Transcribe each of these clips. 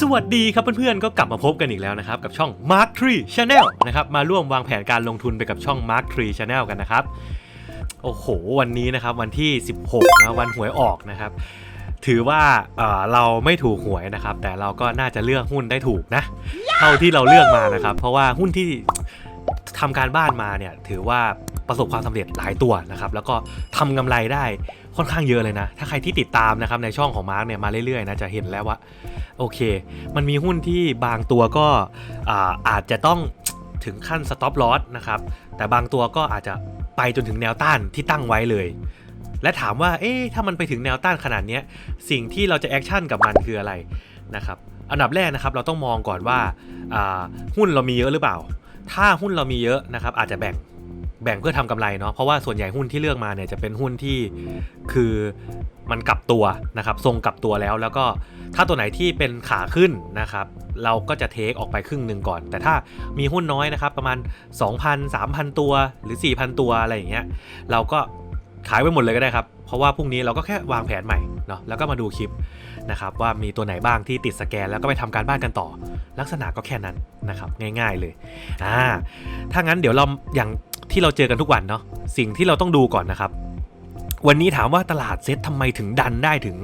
สวัสดีครับเพื่อนๆ ก็กลับมาพบกันอีกแล้วนะครับ กับช่อง Mark Tree Channel นะครับ มาร่วมวางแผนการลงทุนไปกับช่อง Mark Tree Channel กันนะครับ โอ้โห วันนี้นะครับ วันที่ 16 นะวันหวยออกนะครับ ถือว่าเเราไม่ถูกหวยนะครับ แต่เราก็น่าจะเลือกหุ้นได้ถูกนะ เท่าที่เราเลือกมานะครับ เพราะว่าหุ้นที่ ทำการบ้านมาเนี่ยถือว่าประสบความสำเร็จหลายตัวนะครับแล้วก็ทำกำไรได้ค่อนข้างเยอะเลยนะ ถ้าใครที่ติดตามนะครับในช่องของมาร์กเนี่ยมาเรื่อยๆนะจะเห็นแล้วว่าโอเค มันมีหุ้นที่บางตัวก็อาอาจจะต้องถึงขั้น stop loss นะครับแต่บางตัวก็อาจจะไปจนถึงแนวต้านที่ตั้งไว้เลย และถามว่าเอ๊ะถ้ามันไปถึงแนวต้านขนาดนี้สิ่งที่เราจะแอคชั่นกับมันคืออะไรนะครับอันดับแรกนะครับเราต้องมองก่อนว่าอ่าหุ้นเรามีเยอะหรือเปล่า ถ้าหุ้นเรามีเยอะนะครับ อาจจะแบ่งแบ่งเพื่อทำกำไรเนาะเพราะว่าส่วนใหญ่หุ้นที่เลือกมาเนี่ยจะเป็นหุ้นที่คือมันกลับตัวนะครับทรงกลับตัวแล้ว แล้วก็ถ้าตัวไหนที่เป็นขาขึ้นนะครับ เราก็จะเทคออกไปครึ่งหนึ่งก่อน แต่ถ้ามีหุ้นน้อยนะครับ ประมาณ 2,000 3,000 ตัวหรือ 4,000 ตัวอะไรอย่างเงี้ยเราก็ขายไปหมดเลยก็ได้ครับ เพราะว่าพรุ่งนี้เราก็แค่วางแผนใหม่เนาะแล้วก็มาดูคลิป นะครับว่ามีตัวไหนบ้างที่ติดสแกนแล้วก็ไปทำการบ้านกันต่อ ลักษณะก็แค่นั้นนะครับง่าย ๆเลยอ่าถ้างั้นเดี๋ยวเราอย่างที่เราเจอกันทุกวันเนาะสิ่งที่เราต้องดูก่อนนะครับ วันนี้ถามว่าตลาดเซ็ตทำไมถึงดันได้ถึง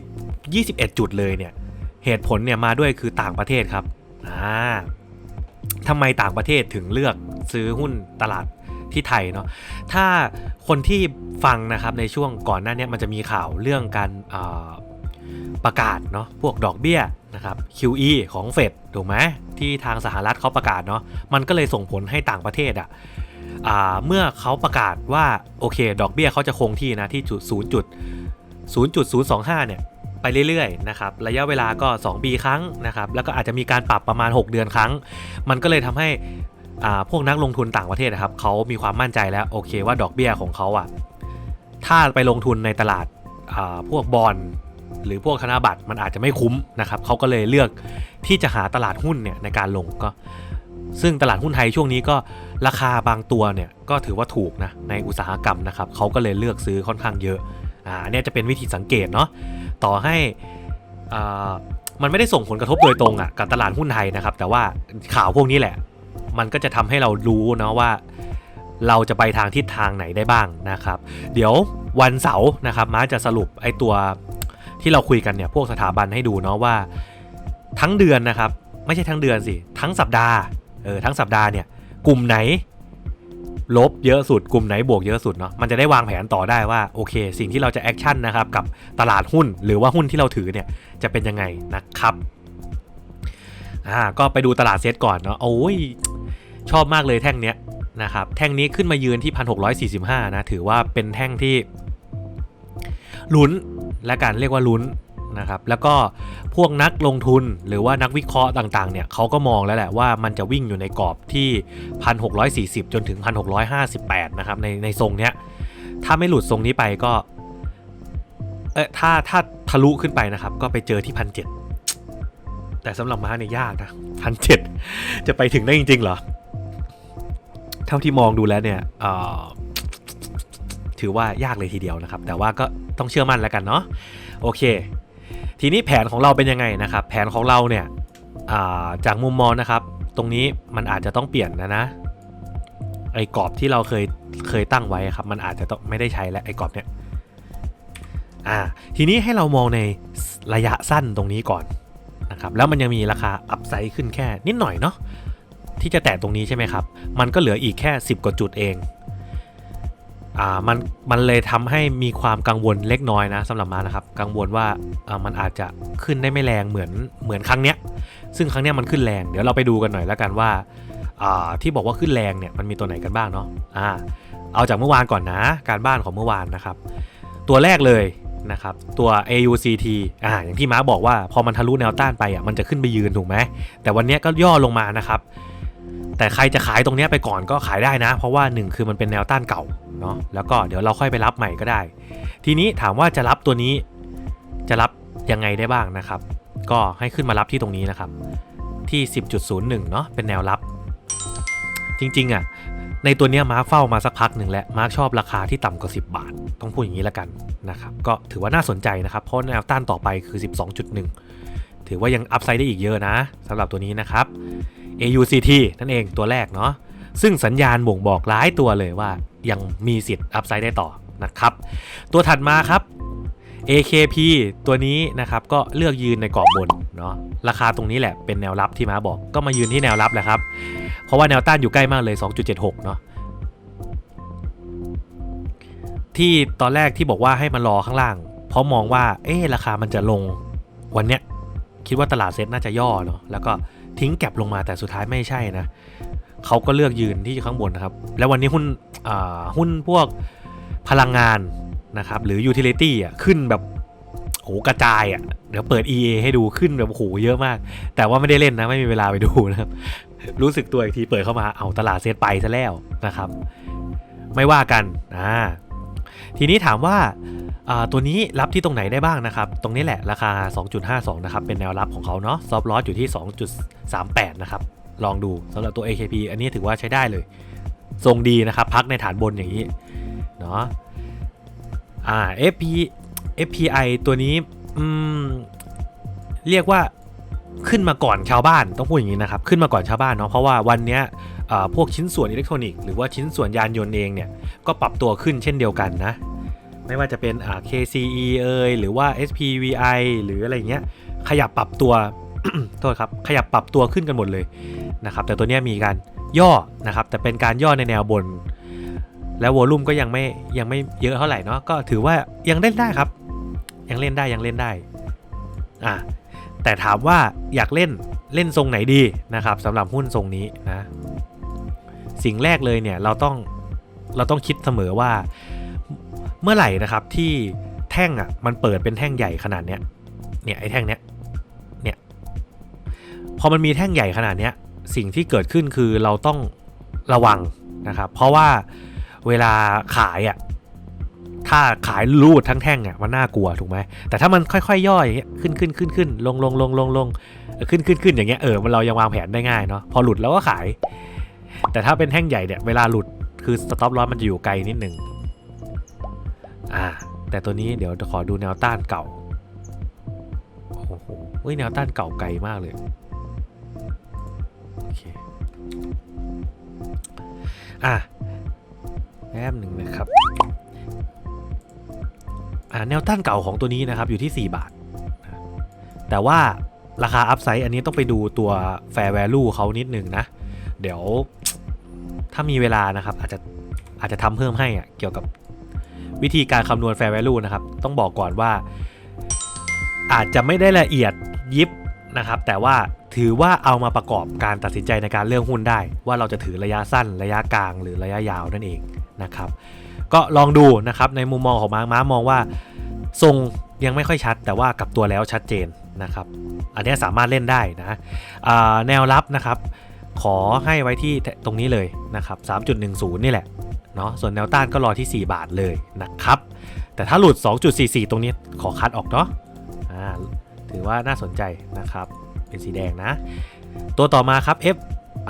20 21 จุดเลยเนี่ยเหตุผลเนี่ยมาด้วยคือต่างประเทศครับอ่าทำไมต่างประเทศถึงเลือกซื้อหุ้นตลาดที่ไทยเนาะ ถ้าคนที่ฟังนะครับในช่วงก่อนหน้านี้มันจะมีข่าวเรื่องการ ประกาศเนาะพวกดอกเบี้ยนะครับ QE ของเฟดถูกไหมที่ทางสหรัฐเขาประกาศเนาะมันก็เลยส่งผลให้ต่างประเทศอะอ่าเมื่อเขาประกาศว่าโอเค ดอกเบี้ยเขาจะคงที่นะที่จุด0จุด0.025 เนี่ยไปเรื่อยๆนะครับระยะเวลาก็ 2 ปีครั้งนะครับแล้วก็อาจจะมีการปรับประมาณ 6 เดือนครั้ง มันก็เลยทำให้พวกนักลงทุนต่างประเทศนะครับเขามีความมั่นใจแล้วโอเคว่าดอกเบี้ยของเขาอะถ้าไปลงทุนในตลาดาพวกบอล หรือพวกธนบัตรมันอาจจะไม่คุ้มนะครับเขาก็เลยเลือกที่จะหาตลาดหุ้นเนี่ยในการลงก็ ซึ่งตลาดหุ้นไทยช่วงนี้ก็ราคาบางตัวเนี่ยก็ถือว่าถูกนะในอุตสาหกรรมนะครับเขาก็เลยเลือกซื้อค่อนข้างเยอะอ่าเนี่ยจะเป็นวิธีสังเกตเนาะต่อให้อ่ามันไม่ได้ส่งผลกระทบโดยตรงอะกับตลาดหุ้นไทยนะครับ แต่ว่าข่าวพวกนี้แหละ มันก็จะทำให้เรารู้นะว่าเราจะไปทางทิศทางไหนได้บ้างนะครับ เดี๋ยววันเสาร์นะครับมาจะสรุปไอ้ตัว ที่เราคุยกันเนี่ยพวกสถาบันให้ดูเนาะว่า ทั้งเดือนนะครับ ไม่ใช่ทั้งเดือนสิ ทั้งสัปดาห์เออทั้งสัปดาห์เนี่ยกลุ่มไหน ลบเยอะสุดกลุ่มไหนบวกเยอะสุดเนาะมันจะได้วางแผนต่อได้ว่าโอเค สิ่งที่เราจะแอคชั่นนะครับกับตลาดหุ้นหรือว่าหุ้นที่เราถือเนี่ยจะเป็นยังไงนะครับอ่าก็ไปดูตลาดเซตก่อนเนาะโอ้ยชอบมากเลยแท่งเนี้ยนะครับแท่งนี้ขึ้นมายืนที่ 1645 นะ ถือว่าเป็นแท่งที่ ลุ้นและการเรียกว่าลุ้นนะครับแล้วก็พวกนักลงทุนหรือว่านักวิเคราะห์ต่างๆเนี่ยเขาก็มองแล้วแหละว่ามันจะวิ่งอยู่ในกรอบที่ 1640 จนถึง 1658 นะครับในในทรงเนี้ยถ้าไม่หลุดทรงนี้ไปก็เออถ้าถ้าทะลุขึ้นไปนะครับ ก็ไปเจอที่1,700แต่สำหรับม้าเนี่ยยากนะพันเจ็ดจะไปถึงได้จริงๆเหรอ เท่าที่มองดูแล้วเนี่ยถือว่ายากเลยทีเดียวนะครับ แต่ว่าก็ ต้องเชื่อมั่นแล้วกันเนาะโอเค ทีนี้แผนของเราเป็นยังไงนะครับ แผนของเราเนี่ยาจากมุมมองนะครับ ตรงนี้มันอาจจะต้องเปลี่ยนนะนะไอ้กรอบที่เราเคยเคยตั้งไว้ครับ มันอาจจะต้องไม่ได้ใช้แล้วไอ้กรอบเนี่ยอ่าทีนี้ให้เรามองในระยะสั้นตรงนี้ก่อนนะครับแล้วมันยังมีราคาอัพไซด์ขึ้นแค่นิดหน่อยเนาะที่จะแตะตรงนี้ใช่ไหมครับ มันก็เหลืออีกแค่ 10 กว่าจุดเอง อ่ามันมันเลยทำให้มีความกังวลเล็กน้อยนะสำหรับมานะครับ กังวลว่าอ่ามันอาจจะขึ้นได้ไม่แรงเหมือนเหมือนครั้งเนี้ย ซึ่งครั้งเนี้ยมันขึ้นแรงเดี๋ยวเราไปดูกันหน่อยแล้วกันว่าอ่าที่บอกว่าขึ้นแรงเนี่ยมันมีตัวไหนกันบ้างเนาะอ่าเอาจากเมื่อวานก่อนนะ การบ้านของเมื่อวานนะครับ ตัวแรกเลยนะครับตัว AUCT อ่าอย่างที่ม้าบอกว่าพอมันทะลุแนวต้านไปอะมันจะขึ้นไปยืนถูกไหมแต่วันเนี้ยก็ย่อลงมานะครับ แต่ใครจะขายตรงนี้ไปก่อนก็ขายได้นะ เพราะว่าหนึ่งคือมันเป็นแนวต้านเก่าเนาะแล้วก็เดี๋ยวเราค่อยไปรับใหม่ก็ได้ ทีนี้ถามว่าจะรับตัวนี้จะรับยังไงได้บ้างนะครับ ก็ให้ขึ้นมารับที่ตรงนี้นะครับ ที่ 10.01 เนาะเป็นแนวรับ จริงๆอะในตัวเนี้ยมาร์คเฝ้ามาสักพักหนึ่งแล้วมาร์คชอบราคาที่ต่ำกว่า 10 บาท ต้องพูดอย่างนี้แล้วกันนะครับก็ถือว่าน่าสนใจนะครับ เพราะแนวต้านต่อไปคือ 12.1 ถือว่ายังอัพไซด์ได้อีกเยอะนะสำหรับตัวนี้นะครับ AUCT นั่นเองตัวแรกเนาะซึ่งสัญญาณบ่งบอกหลายตัวเลยว่ายังมีสิทธิ์อัพไซด์ได้ต่อนะครับ ตัวถัดมาครับ AKP ตัวนี้นะครับก็เลือกยืนในกรอบบนเนาะราคาตรงนี้แหละเป็นแนวรับที่มาบอกก็มายืนที่แนวรับแหละครับ เพราะว่าแนวต้านอยู่ใกล้มากเลย 2.76 เนาะที่ตอนแรกที่บอกว่าให้มารอข้างล่าง เพราะมองว่าเอ๊ะราคามันจะลงวันเนี้ยคิดว่าตลาดเซ็ตน่าจะย่อเนาะแล้วก็ ทิ้งแก็บลงมาแต่สุดท้ายไม่ใช่นะเขาก็เลือกยืนที่ข้างบนนะครับ แล้ววันนี้หุ้นหุ้นพวกพลังงานนะครับหรือยูทิลิตี้อะขึ้นแบบโหกระจายอะเดี๋ยวเปิด EA ให้ดูขึ้นแบบโหเยอะมาก แต่ว่าไม่ได้เล่นนะ ไม่มีเวลาไปดูนะครับ รู้สึกตัวอีกทีเปิดเข้ามาเอาตลาดเซตไปซะแล้วนะครับ ไม่ว่ากันอ่า ทีนี้ถามว่าตัวนี้รับที่ตรงไหนได้บ้างนะครับ ตรงนี้แหละราคา 2.52 นะครับ เป็นแนวรับของเขาเนาะซอฟลอสอยู่ที่ 2.38 นะครับ ลองดูสำหรับตัว AKP อันนี้ถือว่าใช้ได้เลย ทรงดีนะครับ พักในฐานบนอย่างนี้ เนาะอ่า FP FPI ตัวนี้อืมเรียกว่าขึ้นมาก่อนชาวบ้านต้องพูดอย่างนี้นะครับ ขึ้นมาก่อนชาวบ้านเนาะเพราะว่าวันเนี้ย พวกชิ้นส่วนอิเล็กทรอนิกส์หรือว่าชิ้นส่วนยานยนต์เองเนี่ยก็ปรับตัวขึ้นเช่นเดียวกันนะ ไม่ว่าจะเป็น KCE เอยหรือว่า SPVI หรืออะไรเงี้ยขยับปรับตัวโทษครับขยับปรับตัวขึ้นกันหมดเลยนะครับแต่ตัวนี้มีการย่อนะครับแต่เป็นการย่อในแนวบน แล้ววอลุ่มก็ยังไม่ยังไม่เยอะเท่าไหร่เนาะก็ถือว่ายังเล่นได้ครับ ยังเล่นได้ยังเล่นได้อะแต่ถามว่าอยากเล่นเล่นทรงไหนดีนะครับสำหรับหุ้นทรงนี้นะ สิ่งแรกเลยเนี่ยเราต้องเราต้องคิดเสมอว่าเมื่อไหร่นะครับที่แท่งอะมันเปิดเป็นแท่งใหญ่ขนาดเนี้ยเนี่ยไอ้แท่งเนี้ยเนี่ยพอมันมีแท่งใหญ่ขนาดเนี้ยสิ่งที่เกิดขึ้นคือเราต้องระวังนะครับ เพราะว่าเวลาขายอะถ้าขายรูดทั้งแท่งอะมันน่ากลัวถูกไหมแต่ถ้ามันค่อยๆย่อยอย่างเงี้ยขึ้นขึ้นขึ้นขึ้นลงลงลงลงลงขึ้นขึ้นขึ้นอย่างเงี้ยเออมันเรายังวางแผนได้ง่ายเนาะพอหลุดแล้วก็ขาย แต่ถ้าเป็นแท่งใหญ่เนี่ยเวลาหลุดคือสต็อปลอสมันจะอยู่ไกลนิดหนึ่งอ่า แต่ตัวนี้เดี๋ยวจะขอดูแนวต้านเก่าโอ้โหเฮ้ยแนวต้านเก่าไกลมากเลยโอเคอะแป๊บหนึ่งนะครับอ่าแนวต้านเก่าของตัวนี้นะครับอยู่ที่ 4 บาท แต่ว่าราคาอัพไซด์อันนี้ต้องไปดูตัว Fair Value เขานิดหนึ่งนะ เดี๋ยวามีเวลานะครับ อาจจะอาจจะทำเพิ่มให้อะเกี่ยวกับวิธีการคำนวณ fair value นะครับ ต้องบอกก่อนว่า อาจจะไม่ได้ละเอียดยิบนะครับ แต่ว่าถือว่าเอามาประกอบการตัดสินใจในการเลือกหุ้นได้ ว่าเราจะถือระยะสั้น ระยะกลาง หรือระยะยาวนั่นเองนะครับ ก็ลองดูนะครับในมุมมองของม้าม้ามองว่า ทรงยังไม่ค่อยชัด แต่ว่ากลับตัวแล้วชัดเจนนะครับ อันนี้สามารถเล่นได้นะแนวรับนะครับ ขอให้ไว้ที่ตรงนี้เลยนะครับ 3.10 นี่แหละเนาะส่วนแนวต้านก็รอที่ 4 บาทเลยนะครับ แต่ถ้าหลุด 2.44 ตรงนี้ขอคัดออกเนาะอ่าถือว่าน่าสนใจนะครับ เป็นสีแดงนะ ตัวต่อมาครับ F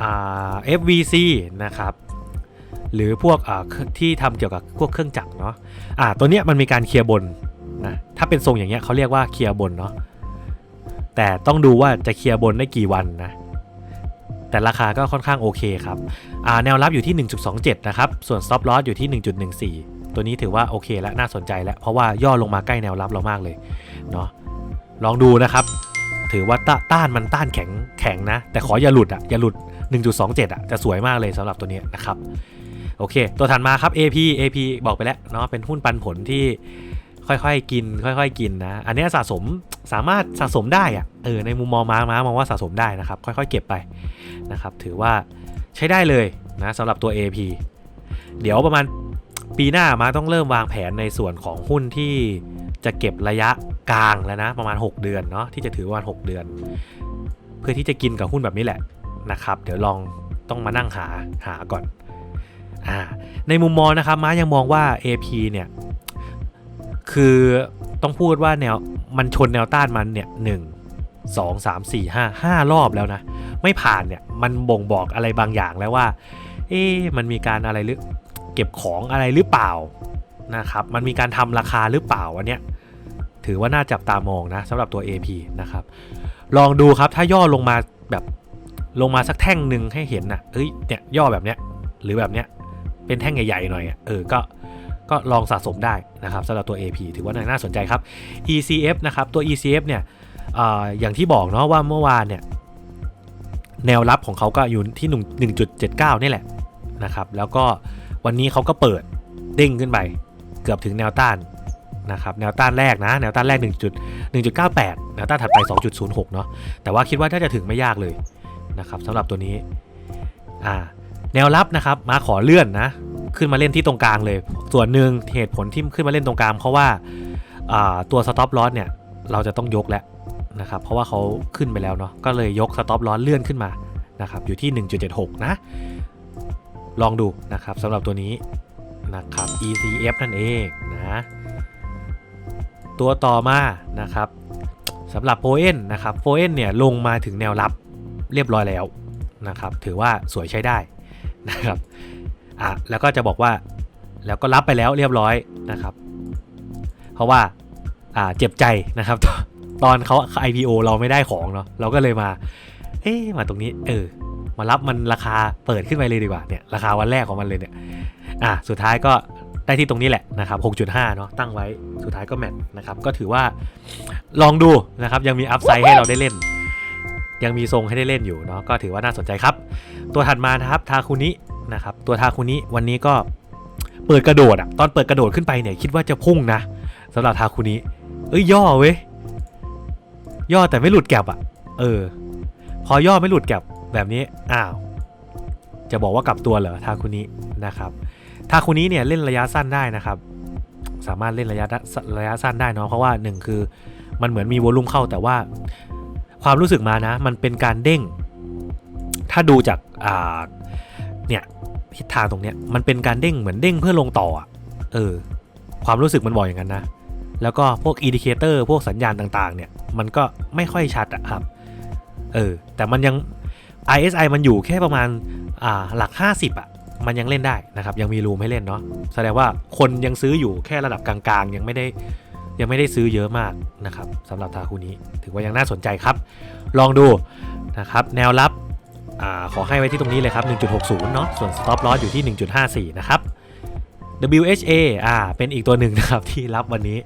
อ่า FVC นะครับหรือพวกที่ทำเกี่ยวกับพวกเครื่องจักรเนาะอ่าตัวเนี้ยมันมีการเคลียร์บนนะถ้าเป็นทรงอย่างเงี้ยเขาเรียกว่าเคลียร์บนเนาะแต่ต้องดูว่าจะเคลียร์บนได้กี่วันนะ แต่ราคาก็ค่อนข้างโอเคครับแนวรับอยู่ที่ 1.27 นะครับ ส่วน stop loss อยู่ที่ 1.14 ตัวนี้ถือว่าโอเคและน่าสนใจแล้ว เพราะว่าย่อลงมาใกล้แนวรับเรามากเลยเนาะลองดูนะครับ ถือว่าต้าต้านมันต้านแข็งแข็งนะ แต่ขออย่าหลุดอะอย่าหลุด 1.27 อะจะสวยมากเลยสำหรับตัวนี้นะครับโอเค ตัวถัดมาครับ AP AP บอกไปแล้วเนาะเป็นหุ้นปันผลที่ ค่อยๆ กิน ค่อยๆ กินนะ อันนี้สะสมสามารถสะสมได้อะเออในมุมมองม้าม้ามองว่าสะสมได้นะครับ ค่อยๆ เก็บไปนะครับ ถือว่าใช้ได้เลยนะสำหรับตัว AP เดี๋ยวประมาณปีหน้ามาต้องเริ่มวางแผนในส่วนของหุ้นที่จะเก็บระยะกลางแล้วนะ ประมาณ 6 เดือนเนาะที่จะถือประมาณ 6 เดือน เพื่อที่จะกินกับหุ้นแบบนี้แหละนะครับ เดี๋ยวลองต้องมานั่งหาหาก่อนอ่าในมุมมองนะครับม้ายังมองว่า AP เนี่ย คือต้องพูดว่าแนวมันชนแนวต้านมันเนี่ยหนึ่งสองสามสี่ห้าห้ารอบแล้วนะ ไม่ผ่านเนี่ยมันบ่งบอกอะไรบางอย่างแล้วว่า เอ๊มันมีการอะไรหรือเก็บของอะไรหรือเปล่านะครับ มันมีการทำราคาหรือเปล่าอันเนี้ยถือว่าน่าจับตามองนะสำหรับตัว AP นะครับ ลองดูครับถ้าย่อลงมาแบบลงมาสักแท่งหนึ่งให้เห็นนะเอ้ยเนี่ยย่อแบบเนี้ยหรือแบบเนี้ยเป็นแท่งใหญ่ๆหน่อยเออก็ ก็ลองสะสมได้นะครับสำหรับตัว AP ถือว่าน่าสนใจครับ ECF นะครับตัว ECF เนี่ยออย่างที่บอกเนาะว่าเมื่อวานเนี่ยแนวรับของเขาก็อยู่ที่1 1.79 นี่แหละนะครับแล้วก็วันนี้เขาก็เปิดเด้งขึ้นไปเกือบถึงแนวต้านนะครับแนวต้านแรกนะแนวต้านแรก 1 1.98 แนวต้านถัดไป 2.06 เนาะแต่ว่าคิดว่าน่าจะถึงไม่ยากเลยนะครับสำหรับตัวนี้อ่า แนวรับนะครับมาขอเลื่อนนะ ขึ้นมาเล่นที่ตรงกลางเลย ส่วนหนึ่งเหตุผลที่ขึ้นมาเล่นตรงกลางเพราะว่าาตัว stop loss เนี่ยเราจะต้องยกแล้วนะครับเพราะว่าเขาขึ้นไปแล้วเนาะก็เลยยก stop loss เลื่อนขึ้นมานะครับอยู่ที่ 1.76 นะ ลองดูนะครับสำหรับตัวนี้นะครับ ECF นั่นเองนะตัวต่อมานะครับสำหรับโฟเอนนะครับโฟเอนเนี่ยลงมาถึงแนวรับเรียบร้อยแล้วนะครับถือว่าสวยใช้ได้ นะครับอะแล้วก็จะบอกว่าแล้วก็รับไปแล้วเรียบร้อยนะครับ เพราะว่าอ่าเจ็บใจนะครับ ตอนเขา IPO เราไม่ได้ของเนาะเราก็เลยมาเอ๊มาตรงนี้เออมารับมันราคาเปิดขึ้นไปเลยดีกว่าเนี่ยราคาวันแรกของมันเลยเนี่ยอะสุดท้ายก็ได้ที่ตรงนี้แหละนะครับ 6.5 เนาะตั้งไว้สุดท้ายก็แมทนะครับ ก็ถือว่าลองดูนะครับ ยังมีอัพไซด์ให้เราได้เล่น ยังมีทรงให้ได้เล่นอยู่เนาะก็ถือว่าน่าสนใจครับ ตัวถัดมานะครับทาคุนินะครับตัวทาคุนิวันนี้ก็เปิดกระโดดอะตอนเปิดกระโดดขึ้นไปเนี่ยคิดว่าจะพุ่งนะสำหรับทาคุนิเอ้ยย่อเว้ยย่อแต่ไม่หลุดแก็บอะเออ พอย่อไม่หลุดแก็บแบบนี้อ้าวจะบอกว่ากลับตัวเหรอทาคุนินะครับทาคุนิเนี่ยเล่นระยะสั้นได้นะครับ สามารถเล่นระยะระยะสั้นได้เนาะเพราะว่าหนึ่งคือมันเหมือนมีวอลลุ่มเข้าแต่ว่า ความรู้สึกมานะ มันเป็นการเด้ง ถ้าดูจากอ่าเนี่ยทิศทางตรงเนี้ยมันเป็นการเด้งเหมือนเด้งเพื่อลงต่อเออ ความรู้สึกมันบอกอย่างนั้นนะ แล้วก็พวกอินดิเคเตอร์พวกสัญญาณต่างๆ เนี่ยมันก็ไม่ค่อยชัดอะครับ เออ แต่มันยัง ISI มันอยู่แค่ประมาณอ่าหลัก 50อะมันยังเล่นได้นะครับ ยังมีรูมให้เล่นเนาะแสดงว่าคนยังซื้ออยู่แค่ระดับกลางๆ ยังไม่ได้ ยังไม่ได้ซื้อเยอะมากนะครับสำหรับทาคูนี้ถือว่ายังน่าสนใจครับ ลองดูนะครับแนวรับอขอให้ไว้ที่ตรงนี้เลยครับ 1.60 เนาะส่วน stop loss อยู่ที่ 1.54 นะครับ WHA อ่าเป็นอีกตัวหนึ่งนะครับที่รับวันนี้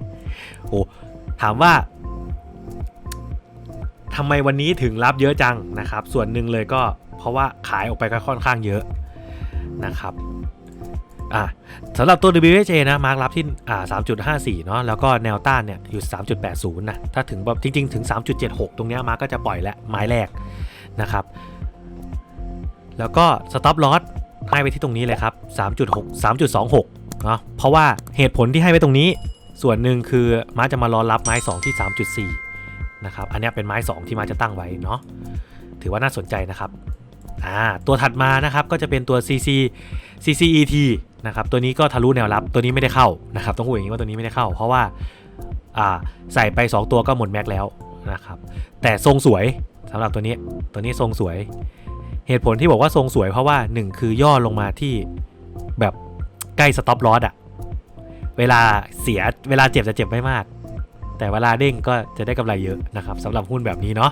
โอ้ถามว่าทำไมวันนี้ถึงรับเยอะจังนะครับ ส่วนหนึ่งเลยก็เพราะว่าขายออกไปก็ค่อนข้างเยอะนะครับ อะสำหรับตัว WHA นะมาร์กรับที่อ่า3.54 เนาะแล้วก็แนวต้านเนี่ยอยู่ 3.80 นะ ถ้าถึงแบบจริง ๆ ถึง 3.76 ตรงเนี้ยมาร์กก็จะปล่อยแล้วไม้แรกนะครับ แล้วก็ stop loss ให้ไปที่ตรงนี้เลยครับ 3.6 3.26 เนาะเพราะว่าเหตุผลที่ให้ไว้ตรงนี้ ส่วนหนึ่งคือมาร์กจะมารอรับไม้ 2 ที่ 3.4 นะครับ อันนี้เป็นไม้ 2 ที่มาร์จะตั้งไว้เนาะถือว่าน่าสนใจนะครับอ่าตัวถัดมานะครับก็จะเป็นตัว CC CCET นะครับตัวนี้ก็ทะลุแนวรับตัวนี้ไม่ได้เข้านะครับต้องพูดอย่างนี้ว่าตัวนี้ไม่ได้เข้า เพราะว่าอ่าใส่ไป 2 ตัวก็หมดแม็กแล้วนะครับแต่ทรงสวยสำหรับตัวนี้ตัวนี้ทรงสวย เหตุผลที่บอกว่าทรงสวยเพราะว่า 1 คือย่อลงมาที่แบบใกล้สต็อปลอสอะเวลาเสียเวลาเจ็บจะเจ็บไม่มาก แต่เวลาเด้งก็จะได้กำไรเยอะนะครับสำหรับหุ้นแบบนี้เนาะ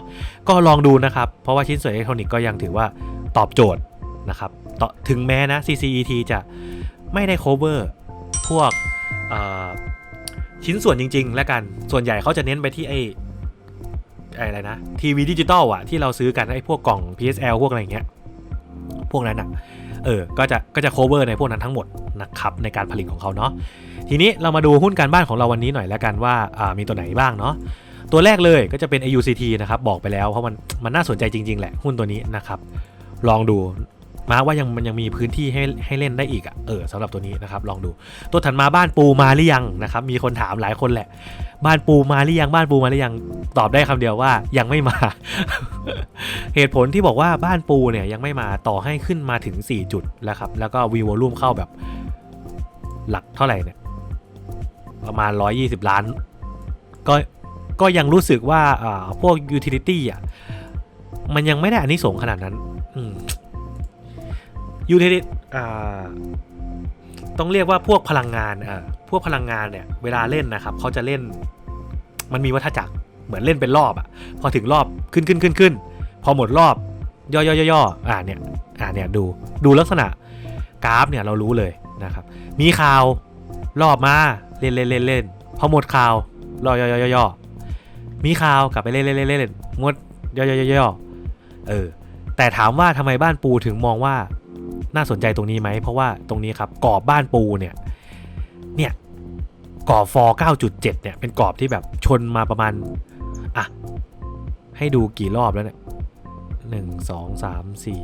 ก็ลองดูนะครับ เพราะว่าชิ้นส่วนอิเล็กทรอนิกส์ก็ยังถือว่าตอบโจทย์นะครับถึงแม้นะ CCET จะ ไม่ได้ cover พวกชิ้นส่วนจริง ๆ และกัน ส่วนใหญ่เขาจะเน้นไปที่ไอ้อะไรนะทีวีดิจิตอลอะที่เราซื้อกันไอ้พวกกล่อง PSL พวกอะไรอย่างเงี้ย พวกนั้นอะเออ ก็จะก็จะ cover ในพวกนั้นทั้งหมดนะครับในการผลิตของเขาเนาะ ทีนี้เรามาดูหุ้นการบ้านของเราวันนี้หน่อยแล้วกันว่าอ่ามีตัวไหนบ้างเนาะ ตัวแรกเลยก็จะเป็น AUCT นะครับบอกไปแล้วเพราะมันมันน่าสนใจจริง ๆ แหละหุ้นตัวนี้นะครับ ลองดู มาว่ายังมันยังมีพื้นที่ให้ให้เล่นได้อีกอะ่ะเออสำหรับตัวนี้นะครับลองดู ตัวถัดมาบ้านปูมาหรือยังนะครับมีคนถามหลายคนแหละ บ้านปูมาหรือยังบ้านปูมาหรือยังตอบได้คำเดียวว่ายังไม่มา เหตุผลที่บอกว่าบ้านปูเนี่ยยังไม่มาต่อให้ขึ้นมาถึง 4 จุดแล้วครับแล้วก็วีวอลุ่มเข้าแบบหลักเท่าไหร่เนี่ยประมาณ 120 ล้าน ก็ก็ยังรู้สึกว่าอ่าพวกยูทิลิตี้อะมันยังไม่ได้อันนี้สงขนาดนั้น อืม ยูทิลิอ่าต้องเรียกว่าพวกพลังงานเอ่อพวกพลังงานเนี่ย เวลาเล่นนะครับเขาจะเล่น มันมีวัฏจักรเหมือนเล่นเป็นรอบอะพอถึงรอบขึ้นขึ้นขึ้นขึ้นพอหมดรอบย่อย่อย่อย่ออ่าเนี่ยอ่าเนี่ยดูดูลักษณะกราฟเนี่ยเรารู้เลยนะครับ มีข่าวรอบมาเล่นเล่นเล่นเล่นพอหมดข่าวรอย่อย่อย่อย่อมีข่าวกลับไปเล่นเล่นเล่นเล่นหมดย่อย่อย่อย่อเออแต่ถามว่าทำไมบ้านปูถึงมองว่า น่าสนใจตรงนี้ไหม เพราะว่าตรงนี้ครับกรอบบ้านปูเนี่ย เนี่ยกรอบฟอร์9.7 เนี่ย เป็นกรอบที่แบบชนมาประมาณ อะ ให้ดูกี่รอบแล้วเนี่ยหนึ่งสองสามสี่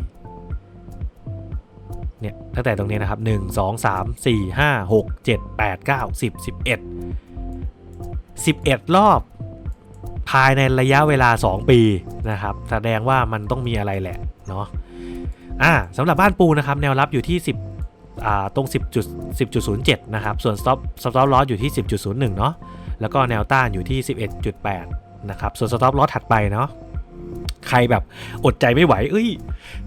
เนี่ย ตั้งแต่ตรงนี้นะครับหนึ่งสองสามสี่ห้าหกเจ็ดแปดเก้าสิบสิบเอ็ดสิบเอ็ดรอบภายในระยะเวลา 2 ปีนะครับ แสดงว่ามันต้องมีอะไรแหละเนาะ อ่าสำหรับบ้านปูนะครับแนวรับอยู่ที่ 10อ่าตรง 10จุด10.07 นะครับ ส่วน stop stop loss อยู่ที่ 10.01 เนาะแล้วก็แนวต้านอยู่ที่ 11.8 นะครับ ส่วน stop loss ถัดไปเนาะใครแบบอดใจไม่ไหว เอ้ย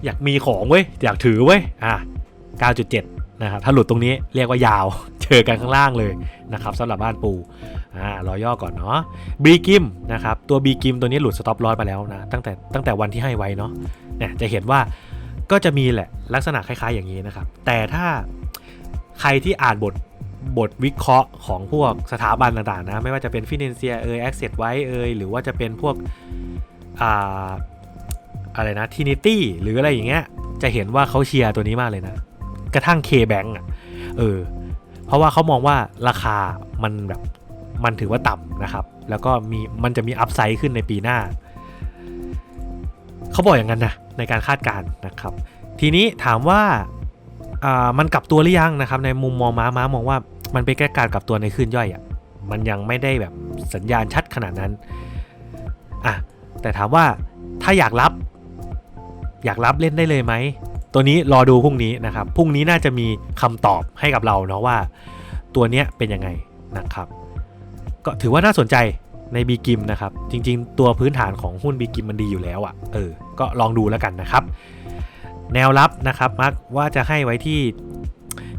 อยากมีของเว้ย อยากถือเว้ย อ่า9.7 นะครับ ถ้าหลุดตรงนี้เรียกว่ายาว เจอกันข้างล่างเลยนะครับสำหรับบ้านปู อ่ารอย่อก่อนเนาะบีกิมนะครับ ตัวบีกิมตัวนี้หลุดสต็อปลอสไปแล้วนะ ตั้งแต่ตั้งแต่วันที่ให้ไว้เนาะเนี่ยจะเห็นว่า ก็จะมีแหละลักษณะคล้ายๆอย่างนี้นะครับ แต่ถ้าใครที่อ่านบทบทวิเคราะห์ของพวกสถาบันต่างๆนะ ไม่ว่าจะเป็นฟินแลนเซียเอยแอคเซสไว้เอยหรือว่าจะเป็นพวกอ่าอะไรนะทินิตี้หรืออะไรอย่างเงี้ยจะเห็นว่าเขาเชียร์ตัวนี้มากเลยนะ กระทั่ง K-Bank อะเออเพราะว่าเขามองว่าราคามันแบบมันถือว่าต่ำนะครับ แล้วก็มีมันจะมีอัพไซด์ขึ้นในปีหน้า เขาบอกอย่างนั้นนะ ในการคาดการณ์นะครับ ทีนี้ถามว่าามันกลับตัวหรือยังนะครับในมุมมองม้าม้ามองว่ามันเป็นแค่การกลับตัวในคลื่นย่อยอะ่ะมันยังไม่ได้แบบสัญญาณชัดขนาดนั้นอะแต่ถามว่าถ้าอยากรับ อยากรับเล่นได้เลยไหม ตัวนี้รอดูพรุ่งนี้นะครับ พรุ่งนี้น่าจะมีคำตอบให้กับเราเนาะว่า ตัวเนี้ยเป็นยังไงนะครับ ก็ถือว่าน่าสนใจ ในบีกิมนะครับ จริง ๆ ตัวพื้นฐานของหุ้นบีกิมมันดีอยู่แล้วอะ่ะ เออ ก็ลองดูแล้วกันนะครับ แนวรับนะครับมักว่าจะให้ไว้ที่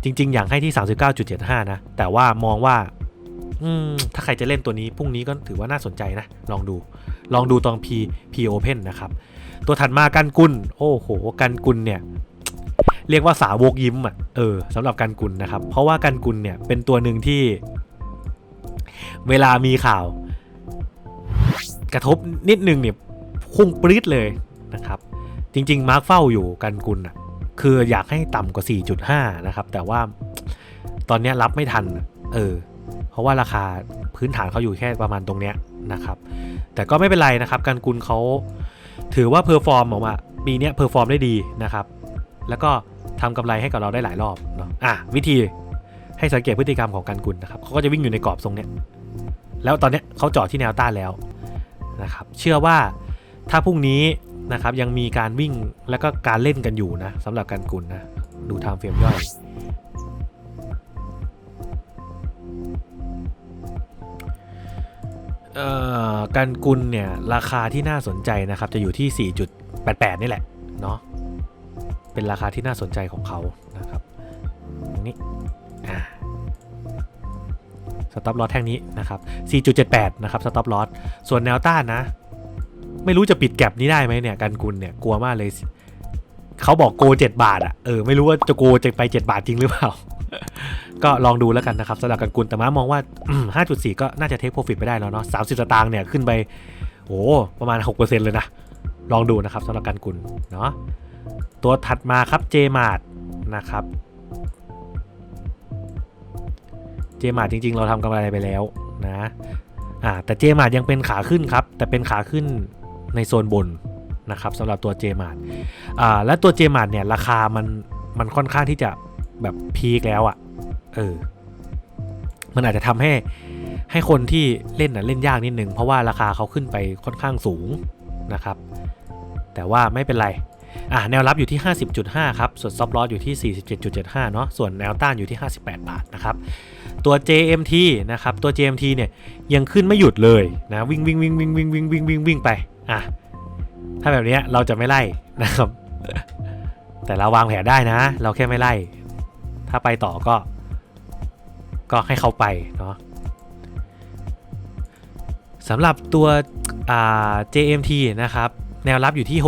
จริง ๆ อย่างให้ที่ 39.75 นะ แต่ว่ามองว่าอืมถ้าใครจะเล่นตัวนี้พรุ่งนี้ก็ถือว่าน่าสนใจนะ ลองดู ลองดูตอน P P Open นะครับ ตัวถัดมากันกุลโอ้โห กันกุลเนี่ย เรียกว่าสาวกยิ้มอะ เออสำหรับกันกุลนะครับ เพราะว่ากันกุลเนี่ยเป็นตัวหนึ่งที่ เวลามีข่าว กระทบนิดนึงเนี่ยพุ่งปรี๊ดเลยนะครับ จริง ๆ มาร์กเฝ้าอยู่กันกุลอะคืออยากให้ต่ำกว่า 4.5 นะครับ แต่ว่าตอนนี้รับไม่ทัน เออ เพราะว่าราคาพื้นฐานเขาอยู่แค่ประมาณตรงเนี้ยนะครับ แต่ก็ไม่เป็นไรนะครับกันกุลเขาถือว่าเพอร์ฟอร์มออกมาปีเนี้ยเพอร์ฟอร์มได้ดีนะครับ แล้วก็ทำกำไรให้กับเราได้หลายรอบเนาะ อะ วิธีให้สังเกตพฤติกรรมของกันกุลนะครับเขาก็จะวิ่งอยู่ในกรอบทรงเนี้ย แล้วตอนเนี้ยเขาจาะที่แนวต้านแล้ว นะครับ เชื่อว่าถ้าพรุ่งนี้นะครับยังมีการวิ่งแล้วก็การเล่นกันอยู่นะสำหรับกันกุลนะดูไทม์เฟรมย่อยกันกุลเนี่ยราคาที่น่าสนใจนะครับจะอยู่ที่ 4.88 นี่แหละเนาะเป็นราคาที่น่าสนใจของเขานะครับตรงนี้ สต็อปลอสแท่งนี้นะครับ 4.78 นะครับสต็อปลอสส่วนแนวต้านนะ ไม่รู้จะปิดแก็บนี้ได้ไหมเนี่ยกันกุลเนี่ยกลัวมากเลยเขาบอกโก 7 บาทอะเออไม่รู้ว่าจะโกจะไป 7 บาทจริงหรือเปล่า ก็ลองดูแล้วกันนะครับสำหรับกันกุลแต่มามองว่า 5.4 ก็น่าจะเทคโปรฟิตไปได้แล้วเนาะ30 สตางค์เนี่ยขึ้นไปโอ้ประมาณ 6%เลยนะ ลองดูนะครับสำหรับกันกุลเนาะตัวถัดมาครับเจมาร์ดนะครับ เจมาร์จริง ๆ เราทำกำไรไปแล้วนะอ่าแต่เจมาร์ยังเป็นขาขึ้นครับ แต่เป็นขาขึ้นในโซนบนนะครับสำหรับตัวเจมาร์อ่าและตัวเจมาร์เนี่ยราคามันมันค่อนข้างที่จะแบบพีคแล้วอะ่ะเออมันอาจจะทำให้ให้คนที่เล่นน่ะเล่นยากนิดนึงเพราะว่าราคาเขาขึ้นไปค่อนข้างสูงนะครับ แต่ว่าไม่เป็นไร อะแนวรับอยู่ที่ 50.5 ครับ ส่วนซับลอสอยู่ที่ 47.75 เนาะส่วนแนวต้านอยู่ที่ 58 บาทนะครับ ตัว JMT นะครับ ตัว JMT เนี่ยยังขึ้นไม่หยุดเลยนะ วิ่งวิ่งวิ่งวิ่งวิ่งวิ่งวิ่งวิ่งวิ่งไป อะ ถ้าแบบเนี้ยเราจะไม่ไล่นะครับ แต่เราวางแผนได้นะ เราแค่ไม่ไล่ ถ้าไปต่อก็ ก็ให้เขาไปเนาะสำหรับตัว JMT นะครับ แนวรับอยู่ที่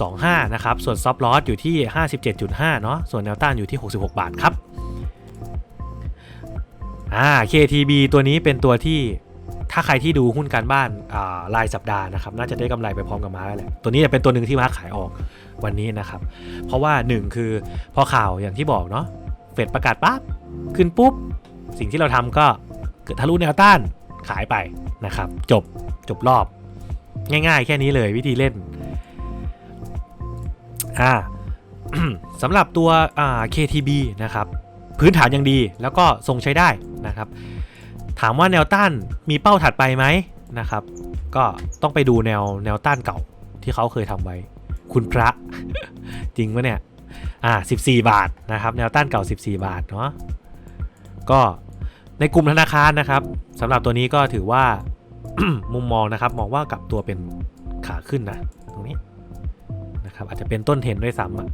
60.25 นะครับ ส่วนซอฟต์ลอสอยู่ที่ 57.5 เนาะ ส่วนแนวต้านอยู่ที่ 66 บาทครับ อ่า KTB ตัวนี้เป็นตัวที่ถ้าใครที่ดูหุ้นการบ้านอ่ารายสัปดาห์นะครับ น่าจะได้กำไรไปพร้อมกับมาร์คแหละ ตัวนี้จะเป็นตัวหนึ่งที่มาขายออกวันนี้นะครับ เพราะว่า 1 คือพอข่าวอย่างที่บอกเนาะ เฟดประกาศปั๊บ ขึ้นปุ๊บ สิ่งที่เราทำก็เกิดทะลุแนวต้านขายไปนะครับ จบจบรอบ ง่ายๆ แค่นี้เลยวิธีเล่นอ่าสำหรับตัวอ่า KTB นะครับ พื้นฐานยังดีแล้วก็ทรงใช้ได้นะครับ ถามว่าแนวต้านมีเป้าถัดไปไหมนะครับ ก็ต้องไปดูแนวแนวต้านเก่าที่เขาเคยทำไว้ คุณพระ จริงปะเนี่ย อ่า 14 บาทนะครับ แนวต้านเก่า 14 บาทเนาะก็ในกลุ่มธนาคารนะครับสำหรับตัวนี้ก็ถือว่า มุมมองนะครับมองว่ากลับตัวเป็นขาขึ้นนะ ตรงนี้นะครับอาจจะเป็นต้นเทรนด้วยซ้ำอะ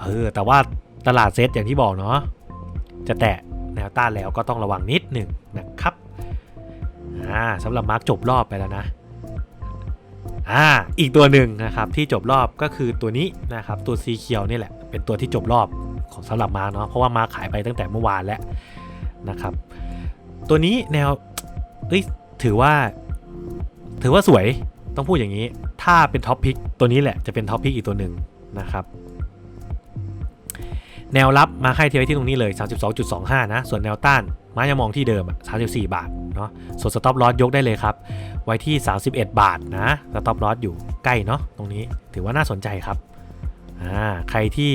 เออแต่ว่าตลาดเซตอย่างที่บอกเนาะจะแตะแนวต้านแล้วก็ต้องระวังนิดหนึ่งนะครับอ่าสำหรับมาร์กจบรอบไปแล้วนะอ่าอีกตัวหนึ่งนะครับที่จบรอบก็คือตัวนี้นะครับตัวสีเขียวนี่แหละ เป็นตัวที่จบรอบของสำหรับมาเนาะเพราะว่ามาขายไปตั้งแต่เมื่อวานแล้วนะครับ ตัวนี้แนวเอ้ยถือว่า ถือว่าสวยต้องพูดอย่างนี้ ถ้าเป็นท็อปพิกตัวนี้แหละจะเป็นท็อปพิกอีกตัวหนึ่งนะครับแนวรับมาให้เทียบไว้ที่ตรงนี้เลย 32.25 นะ ส่วนแนวต้านมายังมองที่เดิม 34 บาทเนาะส่วนสต็อปลอสยกได้เลยครับ ไว้ที่ 31 บาทนะสต็อปลอสอยู่ใกล้เนาะตรงนี้ถือว่าน่าสนใจครับอ่าใครที่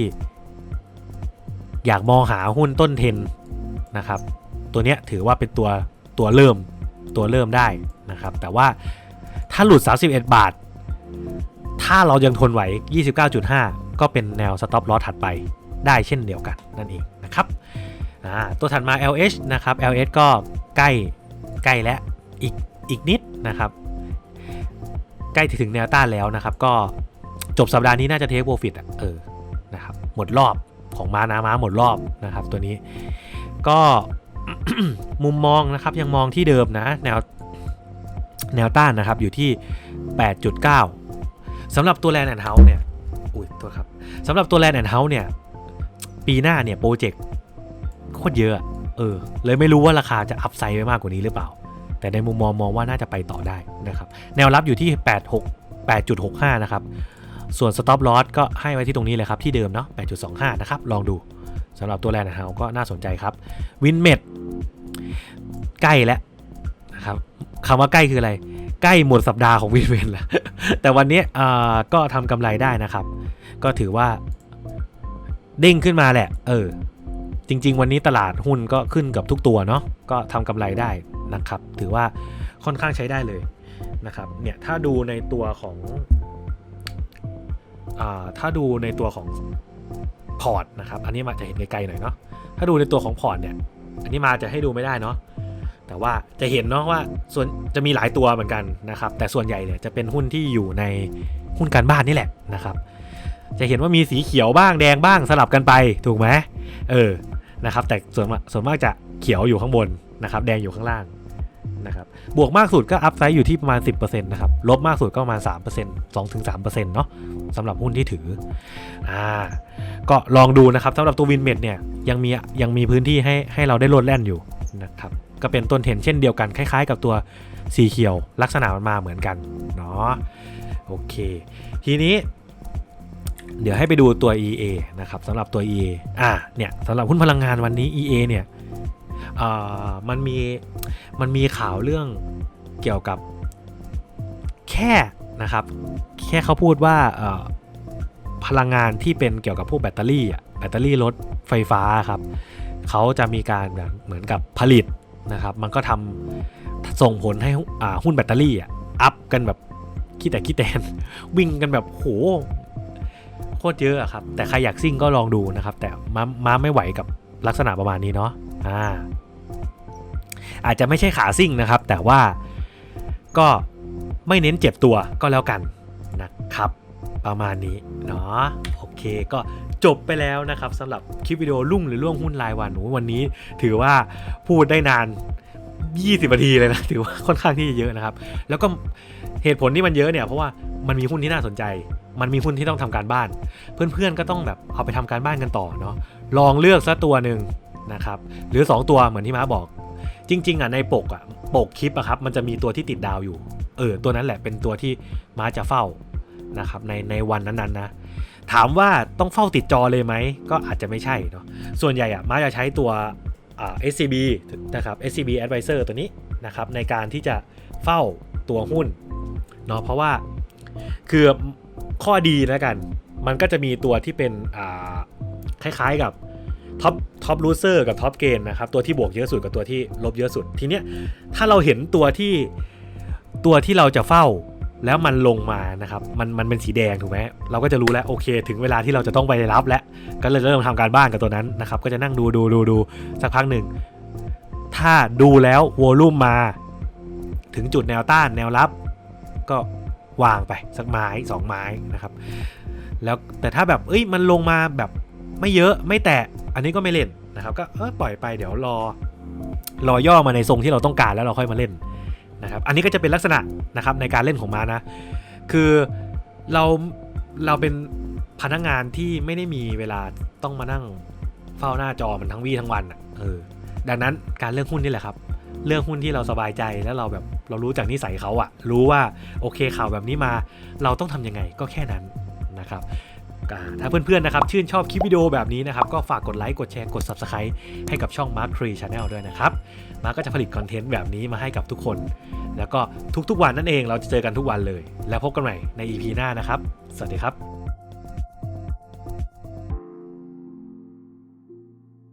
อยากมองหาหุ้นต้นเทนนะครับ ตัวเนี้ยถือว่าเป็นตัวตัวเริ่มตัวเริ่มได้นะครับ แต่ว่า ถ้าหลุด 31 บาท ถ้าเรายังทนไหว 29.5 ก็เป็นแนว stop loss ถัดไปได้เช่นเดียวกันนั่นเองนะครับตัวถัดมา LH นะครับ LH ก็ใกล้ใกล้และอีกอีกนิดนะครับ ใกล้ถึงแนวต้านแล้วนะครับ ก็จบสัปดาห์นี้น่าจะเทคโปรฟิตอะเออนะครับหมดรอบของม้านะม้าหมดรอบนะครับ ตัวนี้ก็มุมมองนะครับยังมองที่เดิมนะ แนว แนวต้านนะครับอยู่ที่ 8.9สำหรับตัวแลนด์แอนด์เฮาส์เนี่ย อุ้ยตัวครับสำหรับตัวแลนด์แอนด์เฮาส์เนี่ย ปีหน้าเนี่ยโปรเจกต์โคตรเยอะ เออ เลยไม่รู้ว่าราคาจะอัพไซด์ไปมากกว่านี้หรือเปล่า แต่ในมุมมองมองว่าน่าจะไปต่อได้นะครับ แนวรับอยู่ที่ 86 8.65 นะครับ ส่วน stop loss ก็ให้ไว้ที่ตรงนี้เลยครับ ที่เดิมเนาะ 8.25 นะครับ ลองดูสำหรับตัวแลนด์แอนเฮาส์ก็น่าสนใจครับ วินเมดใกล้แล้ว นะครับคำว่าใกล้คืออะไร ใกล้หมดสัปดาห์ของวินเมดแล้วแต่วันนี้ก็ทำกำไรได้นะครับ ก็ถือว่าเด้งขึ้นมาแหละ เออ จริง ๆ วันนี้ตลาดหุ้นก็ขึ้นกับทุกตัวเนาะก็ทำกำไรได้นะครับ ถือว่าค่อนข้างใช้ได้เลยนะครับเนี่ยถ้าดูในตัวของอถ้าดูในตัวของพอร์ตนะครับ อันนี้มาจะเห็นไกลๆหน่อยเนาะ ถ้าดูในตัวของพอร์ตเนี่ย อันนี้มาจะให้ดูไม่ได้เนาะ แต่ว่าจะเห็นเนาะว่าส่วนจะมีหลายตัวเหมือนกันนะครับ แต่ส่วนใหญ่เนี่ยจะเป็นหุ้นที่อยู่ในหุ้นการบ้านนี่แหละนะครับ จะเห็นว่ามีสีเขียวบ้างแดงบ้างสลับกันไปถูกไหมเออนะครับ แต่ส่วนส่วนมากจะเขียวอยู่ข้างบนนะครับ แดงอยู่ข้างล่างนะครับบวกมากสุดก็อัพไซด์อยู่ที่ประมาณ 10%นะครับลบมากสุดก็ประมาณ 3% 2-3%เนาะสำหรับหุ้นที่ถืออ่าก็ลองดูนะครับสำหรับตัววินเมดเนี่ยยังมียังมีพื้นที่ให้ให้เราได้โลดแล่นอยู่นะครับ ก็เป็นต้นเทนเช่นเดียวกันคล้าย ๆ กับตัวสีเขียวลักษณะมันมาเหมือนกันเนาะโอเค ทีนี้ เดี๋ยวให้ไปดูตัว EA นะครับสำหรับตัว EA อ่าเนี่ยสำหรับหุ้นพลังงานวันนี้ EA เนี่ยมันมีมันมีข่าวเรื่องเกี่ยวกับแค่นะครับ แค่เขาพูดว่าพลังงานที่เป็นเกี่ยวกับพวกแบตเตอรี่อะแบตเตอรี่รถไฟฟ้าครับเขาจะมีการเหมือนกับผลิต นะครับ มันก็ทำส่งผลให้หุ้นแบตเตอรี่อะอัพกันแบบขี้แต่ขี้แตนวิ่งกันแบบโหโคตรเยอะอะครับ แต่ใครอยากซิ่งก็ลองดูนะครับ แต่ม้าม้าไม่ไหวกับลักษณะประมาณนี้เนาะอ่าอาจจะไม่ใช่ขาซิ่งนะครับ แต่ว่าก็ไม่เน้นเจ็บตัวก็แล้วกันนะครับ ประมาณนี้เนาะโอเคก็จบไปแล้วนะครับสำหรับคลิปวิดีโอลุ่งหรือล่วงหุ้นรายวันโอ้โหวันนี้ ถือว่าพูดได้นาน 20นาทีเลยนะถือว่าค่อนข้างที่จะเยอะนะครับ แล้วก็เหตุผลที่มันเยอะเนี่ยเพราะว่ามันมีหุ้นที่น่าสนใจ มันมีหุ้นที่ต้องทำการบ้าน เพื่อนๆก็ต้องแบบเอาไปทำการบ้านกันต่อเนาะลองเลือกสักตัวหนึ่งนะครับหรือ 2 ตัวเหมือนที่ม้าบอก จริง ๆอะในปกอะปกคลิปอะครับมันจะมีตัวที่ติดดาวอยู่เออตัวนั้นแหละเป็นตัวที่ม้าจะเฝ้า นะครับในในวันนั้นๆนะถามว่าต้องเฝ้าติดจอเลยไหม ก็อาจจะไม่ใช่เนาะส่วนใหญ่อะม้าจะใช้ตัวอ่า SCB นะครับ SCB Advisor ตัวนี้นะครับในการที่จะเฝ้าตัวหุ้นเนาะเพราะว่าคือข้อดีแล้วกัน มันก็จะมีตัวที่เป็นอ่าคล้ายๆกับท็อปท็อปลูเซอร์กับท็อปเกนนะครับตัวที่บวกเยอะสุดกับตัวที่ลบเยอะสุด ทีเนี้ยถ้าเราเห็นตัวที่ตัวที่เราจะเฝ้า แล้วมันลงมานะครับ มันมันเป็นสีแดงถูกไหมเราก็จะรู้แล้วโอเค ถึงเวลาที่เราจะต้องไปรับแล้ว ก็เลยเริ่มทำการบ้านกับตัวนั้นนะครับ ก็จะนั่งดูดูดูดูสักพักหนึ่ง ถ้าดูแล้ววอลลุ่มมา ถึงจุดแนวต้านแนวรับ ก็วางไปสักไม้สองไม้นะครับ แล้วแต่ถ้าแบบเอ้ยมันลงมาแบบไม่เยอะไม่แตะอันนี้ก็ไม่เล่นนะครับ ก็เออปล่อยไปเดี๋ยวรอรอย่อมาในทรงที่เราต้องการแล้วเราค่อยมาเล่น นะครับอันนี้ก็จะเป็นลักษณะนะครับในการเล่นของมานะ คือเราเราเป็นพนักงานที่ไม่ได้มีเวลาต้องมานั่งเฝ้าหน้าจอมันทั้งวี่ทั้งวันอะเออดังนั้นการเลือกหุ้นนี่แหละครับ เลือกหุ้นที่เราสบายใจแล้วเราแบบเรารู้จากนิสัยเขาอะรู้ว่าโอเคข่าวแบบนี้มา เราต้องทำยังไงก็แค่นั้นนะครับถ้าเพื่อนๆนะครับชื่นชอบคลิปวิดีโอแบบนี้นะครับ ก็ฝากกดไลค์กดแชร์กด Subscribe ให้กับช่อง Mark Tree Channel ด้วยนะครับ มาร์ก็จะผลิตคอนเทนต์แบบนี้มาให้กับทุกคน แล้วก็ทุกๆวันนั่นเองเราจะเจอกันทุกวันเลย แล้วพบกันใหม่ใน EP หน้านะครับ สวัสดีครับ